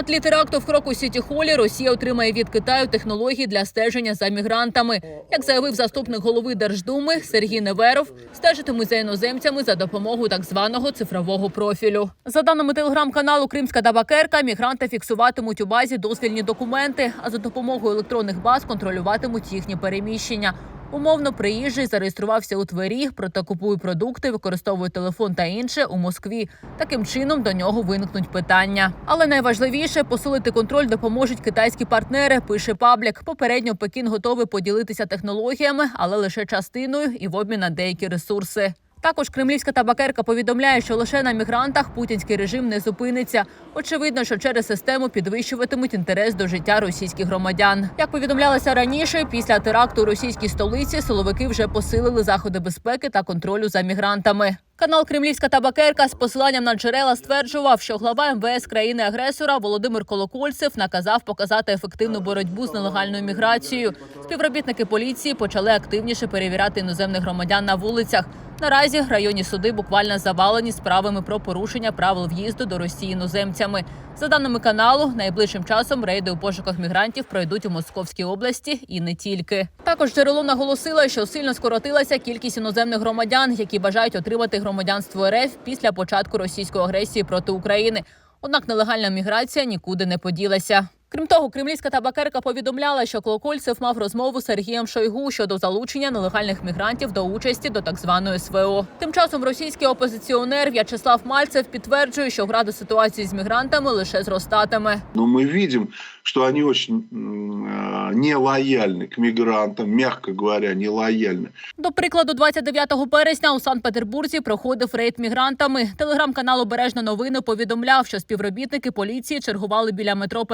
На тлі теракту в кроку Сіті Холі Росія отримає від Китаю технології для стеження за мігрантами. Як заявив заступник голови Держдуми Сергій Неверов, стежитимуть за іноземцями за допомогою так званого цифрового профілю. За даними телеграм-каналу Кримська табакерка, мігранти фіксуватимуть у базі дозвільні документи, а за допомогою електронних баз контролюватимуть їхні переміщення. Умовно, приїжджий зареєструвався у Твері, проте купує продукти, використовує телефон та інше у Москві. Таким чином до нього виникнуть питання. Але найважливіше посилити контроль допоможуть китайські партнери. Пише паблік. Попередньо Пекін готовий поділитися технологіями, але лише частиною і в обмін на деякі ресурси. Також кремлівська табакерка повідомляє, що лише на мігрантах путінський режим не зупиниться. Очевидно, що через систему підвищуватимуть інтерес до життя російських громадян. Як повідомлялося раніше, після теракту у російській столиці силовики вже посилили заходи безпеки та контролю за мігрантами. Канал Кремлівська табакерка з посиланням на джерела стверджував, що глава МВС країни-агресора Володимир Колокольцев наказав показати ефективну боротьбу з нелегальною міграцією. Співробітники поліції почали активніше перевіряти іноземних громадян на вулицях. Наразі районні суди буквально завалені справами про порушення правил в'їзду до Росії іноземцями. За даними каналу, найближчим часом рейди у пошуках мігрантів пройдуть у Московській області і не тільки. Також джерело наголосило, що сильно скоротилася кількість іноземних громадян, які бажають отримати громадянство РФ після початку російської агресії проти України. Однак нелегальна міграція нікуди не поділася. Крім того, кремлівська табакерка повідомляла, що Колокольцев мав розмову з Сергієм Шойгу щодо залучення нелегальних мігрантів до участі до так званої СВО. Тим часом російський опозиціонер В'ячеслав Мальцев підтверджує, що градус ситуації з мігрантами лише зростатиме. Но мы видим, что они очень м, э, нелояльны к мигрантам, мягко говоря, нелояльны. До прикладу, 29 березня у Санкт-Петербурзі проходив рейд мігрантами. Телеграм-канал Обережно новини повідомляв, що співробітники поліції чергували біля метро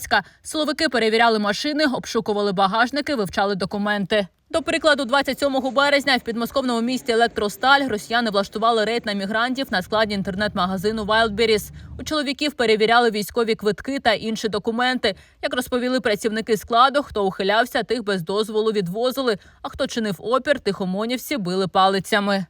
Петроградська. Силовики перевіряли машини, обшукували багажники, вивчали документи. До прикладу, 27 березня в підмосковному місті Електросталь росіяни влаштували рейд на мігрантів на складі інтернет-магазину Wildberries. У чоловіків перевіряли військові квитки та інші документи. Як розповіли працівники складу, хто ухилявся, тих без дозволу відвозили. А хто чинив опір, тих омонівці били палицями.